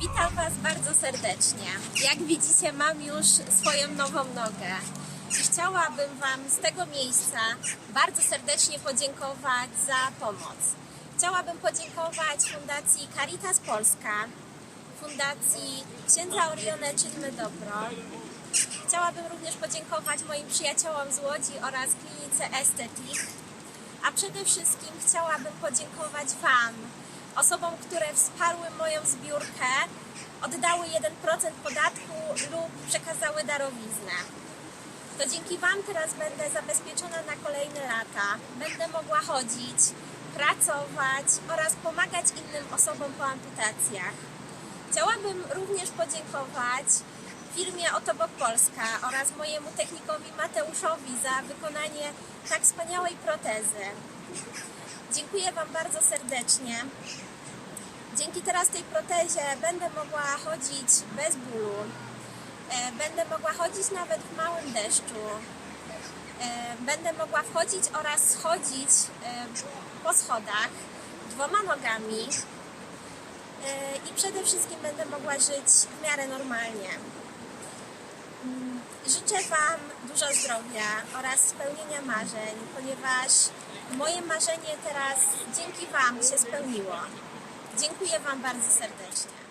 Witam Was bardzo serdecznie. Jak widzicie, mam już swoją nową nogę. I chciałabym Wam z tego miejsca bardzo serdecznie podziękować za pomoc. Chciałabym podziękować Fundacji Caritas Polska, Fundacji Księdza Orione Czyńmy Dobro. Chciałabym również podziękować moim przyjaciołom z Łodzi oraz klinice Estetik. A przede wszystkim chciałabym podziękować Wam, osobom, które wsparły moją zbiórkę, oddały 1% podatku lub przekazały darowiznę. To dzięki Wam teraz będę zabezpieczona na kolejne lata. Będę mogła chodzić, pracować oraz pomagać innym osobom po amputacjach. Chciałabym również podziękować firmie Otobok Polska oraz mojemu technikowi Mateuszowi za wykonanie tak wspaniałej protezy. Dziękuję Wam bardzo serdecznie. Dzięki teraz tej protezie będę mogła chodzić bez bólu. E, Będę mogła chodzić nawet w małym deszczu. E, Będę mogła wchodzić oraz schodzić e, po schodach dwoma nogami. I przede wszystkim będę mogła żyć w miarę normalnie. Życzę Wam dużo zdrowia oraz spełnienia marzeń, ponieważ moje marzenie teraz dzięki Wam się spełniło. Dziękuję Wam bardzo serdecznie.